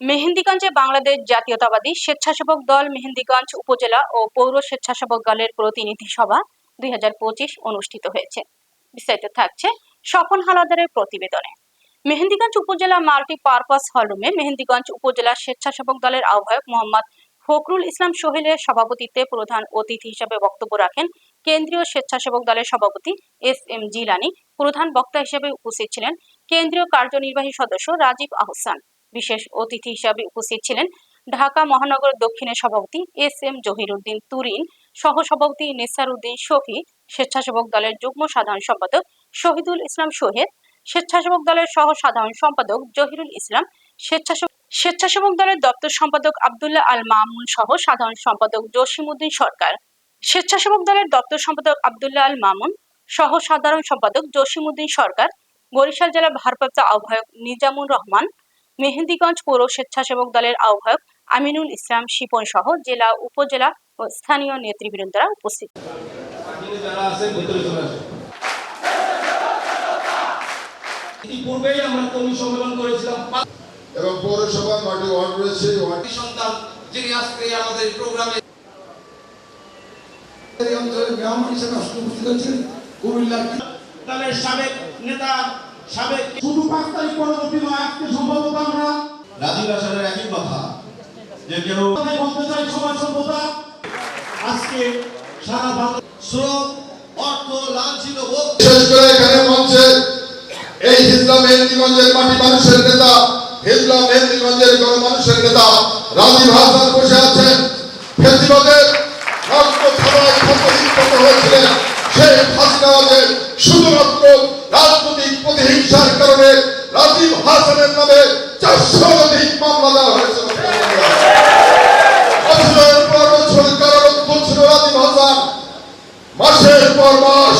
মেহেন্দিগঞ্জে বাংলাদেশ জাতীয়তাবাদী স্বেচ্ছাসেবক দল মেহেন্দিগঞ্জ উপজেলা ও পৌর স্বেচ্ছাসেবক দলের প্রতিনিধি সভা দুই হাজার পঁচিশ অনুষ্ঠিত হয়েছে। বিস্তারিত থাকছে স্বপন হালাদারের প্রতিবেদনে। মেহেন্দিগঞ্জ উপজেলা মাল্টি পারপাস হলরুমে মেহেন্দিগঞ্জ উপজেলা স্বেচ্ছাসেবক দলের আহ্বায়ক মোহাম্মদ ফখরুল ইসলাম সোহেলের সভাপতিত্বে প্রধান অতিথি হিসেবে বক্তব্য রাখেন কেন্দ্রীয় স্বেচ্ছাসেবক দলের সভাপতি এস এম জিলানি, প্রধান বক্তা হিসেবে উপস্থিত ছিলেন কেন্দ্রীয় কার্যনির্বাহী সদস্য রাজীব আহসান। বিশেষ অতিথি হিসাবে উপস্থিত ছিলেন ঢাকা মহানগর দক্ষিণের সভাপতি এস এম জহিরুদ্দিন তুরিন সহ সভাপতি নেসার উদ্দিন শফি, স্বেচ্ছাসেবক দলের যুগ্ম সাধারণ সম্পাদক শহীদুল ইসলাম সোহেদ স্বেচ্ছাসেবক দলের সহ সাধারণ সম্পাদক জহিরুল ইসলাম, স্বেচ্ছাসেবক স্বেচ্ছাসেবক দলের দপ্তর সম্পাদক আবদুল্লাহ আল মামুন সহ সাধারণ সম্পাদক জসিমউদ্দিন সরকার, স্বেচ্ছাসেবক দলের দপ্তর সম্পাদক আবদুল্লাহ আল মামুন সহ সাধারণ সম্পাদক জসিমউদ্দিন সরকার, বরিশাল জেলা ভারপ্রাপ্ত আহ্বায়ক নিজামুর রহমান মেহেন্দিগঞ্জ পৌর স্বেচ্ছাসেবক দলের আহ্বায়ক আমিনুল ইসলাম শিপন সহ জেলা উপজেলা ও স্থানীয় নেতৃবৃন্দরা উপস্থিত। বাকিরা যারা আছেন ভেতরে চলে আসেন ইতিপূর্বেই আমরা কর্মী সম্মেলন করেছিলাম। এবং পৌরসভার মাটি ওয়ার্ড রয়েছে ওই সন্তান যিনি আজকে আমাদের প্রোগ্রামে এই অঞ্চলের গ্রাম হিসেবে উপস্থিত হয়েছেন কুমিল্লার দলের সাবেক নেতা সাবেক শুধু পাঁচ তারিখ পরবর্তী নয় আজকে সম্ভবত আমরা রাজীব আসারের একই কথা, যে কেউ বলতে চাই সমাজ সভ্যতা, আজকে সারা বাংলা শ্রম অর্থ, লাঞ্ছিত বিশেষ করে এখানে মঞ্চে এই হিজলা মেহেন্দিগঞ্জের মাটি মানুষের নেতা, হিজলা মেহেন্দিগঞ্জের গণমানুষের নেতা রাজীব হাসান বসে আছেন। ফেসিবাদের রক্ত খাবায় ক্ষতবিক্ষত হয়েছিলেন সেই ফাঁসিনাবাদের রাজীব হাসানের নামে চারশো অধিক মামলা দেওয়া হয়েছে। বছরের পর বছর কারারুদ্ধ ছিল রাজীব হাসান। মাসের পর মাস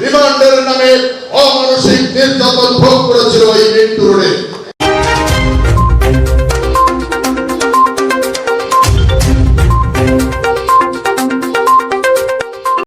রিমান্ডের নামে অমানসিক নির্যাতন ভোগ করেছিল এই মৃত্যু রোডে